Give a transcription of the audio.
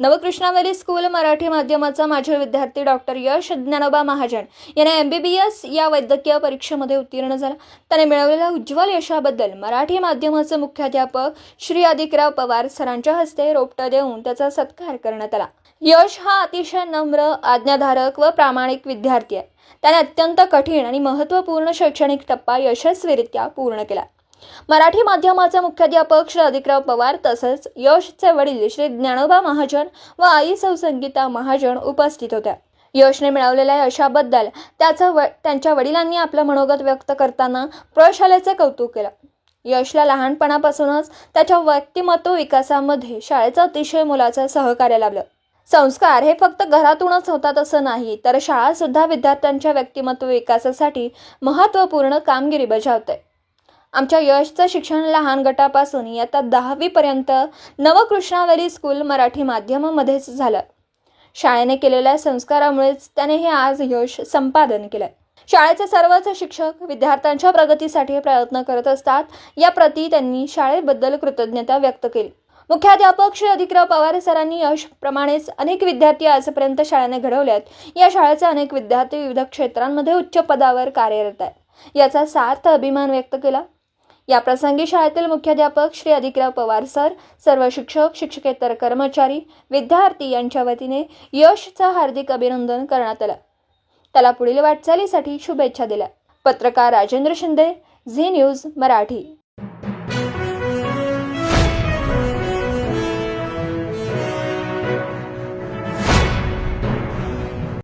नवकृष्णावली school Marathi माध्यमाचा माजी विद्यार्थी डॉक्टर यश ज्ञानोबा महाजन याने एम बी बी एस या वैद्यकीय परीक्षेमध्ये उत्तीर्ण झाला. त्याने मिळवलेल्या उज्ज्वल यशाबद्दल मराठी माध्यमाचे मुख्याध्यापक श्री अधिकराव पवार सरांच्या हस्ते रोपटं देऊन त्याचा सत्कार करण्यात आला. यश हा अतिशय नम्र आज्ञाधारक व प्रामाणिक विद्यार्थी आहे. त्याने अत्यंत कठीण आणि महत्त्वपूर्ण शैक्षणिक टप्पा यशस्वीरित्या पूर्ण केला. मराठी माध्यमाचे मुख्याध्यापक श्री अधिकराव पवार तसेच यशचे वडील श्री ज्ञानोबा महाजन व आई सौ संगीता महाजन उपस्थित होत्या. यशने मिळवलेल्या यशाबद्दल त्याचं व त्यांच्या वडिलांनी आपलं मनोगत व्यक्त करताना प्रशालेचे कौतुक केलं. यशला लहानपणापासूनच त्याच्या व्यक्तिमत्व विकासामध्ये शाळेचं अतिशय मुलाचं सहकार्य लाभलं. संस्कार हे फक्त घरातूनच होतात असं नाही तर शाळा सुद्धा विद्यार्थ्यांच्या व्यक्तिमत्व विकासासाठी महत्त्वपूर्ण कामगिरी बजावते आमच्या यशचं शिक्षण लहान गटापासून इयत्ता दहावीपर्यंत नवकृष्णावरी स्कूल मराठी माध्यमामध्येच झालं. शाळेने केलेल्या संस्कारामुळेच त्याने हे आज यश संपादन केलं शाळेचे सर्वच शिक्षक विद्यार्थ्यांच्या प्रगतीसाठी प्रयत्न करत असतात या प्रती त्यांनी शाळेबद्दल कृतज्ञता व्यक्त केली. मुख्याध्यापक श्री अधिकराव पवार सरांनी यश प्रमाणेच अनेक विद्यार्थी आजपर्यंत शाळेने घडवल्यात. या शाळेचे अनेक विद्यार्थी विविध क्षेत्रांमध्ये उच्च पदावर कार्यरत आहेत. याचा सार्थ अभिमान व्यक्त केला. या प्रसंगी शाळेतील मुख्याध्यापक श्री अधिकराव पवार सर सर्व शिक्षक शिक्षकेतर कर्मचारी विद्यार्थी यांच्या वतीने यशचं हार्दिक अभिनंदन करण्यात आलं. त्याला पुढील वाटचालीसाठी शुभेच्छा दिल्या. पत्रकार राजेंद्र शिंदे झी न्यूज मराठी.